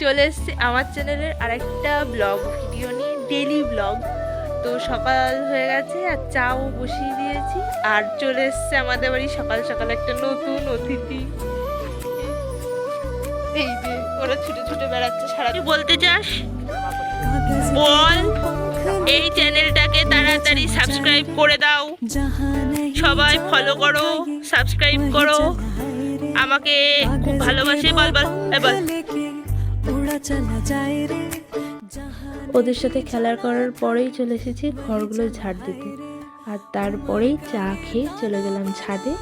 চলে এসছে আমার চ্যানেলের আরেকটা ব্লগ ভিডিও নিয়ে ডেলি ব্লগ। তো সকাল হয়ে গেছে, আর চাও বসিয়ে দিয়েছি। আর চলে এসছে আমাদের বাড়ি সকাল সকাল একটা নতুন অতিথি। এই যে, ওরা ছুটে ছুটে বেড়াচ্ছে সারা বলতে চাস? বল, এই চ্যানেলটাকে তাড়াতাড়ি সাবস্ক্রাইব করে দাও। সবাই ফলো করো সাবস্ক্রাইব করো। আমাকে খুব ভালোবাসে, বল বল বল। ওদের সাথে খেলা করার পরেই চলে এসেছি ঘরগুলো ঝাড় দিতে। আর তারপরেই চা খেয়ে চলে গেলাম ছাদে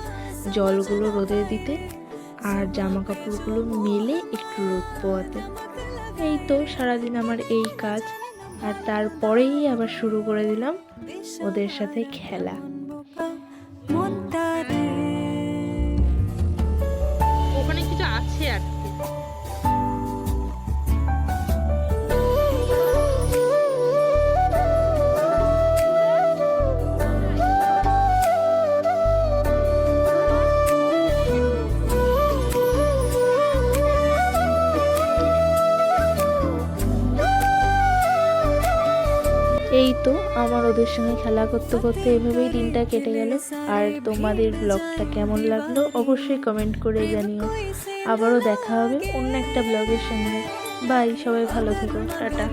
জলগুলো রোদে দিতে আর জামা কাপড়গুলো মেলে একটু রোদ পোয়াতে। এই তো সারাদিন আমার এই কাজ। আর তারপরেই আবার শুরু করে দিলাম ওদের সাথে খেলা। এই তো আমার ওদের সঙ্গে খেলা করতে করতে এভাবেই দিনটা কেটে গেল। আর তোমাদের ব্লগটা কেমন লাগল অবশ্যই কমেন্ট করে জানিও। আবারও দেখা হবে অন্য একটা ব্লগের সঙ্গে। বাই সবাই ভালো থেকো, টাটা।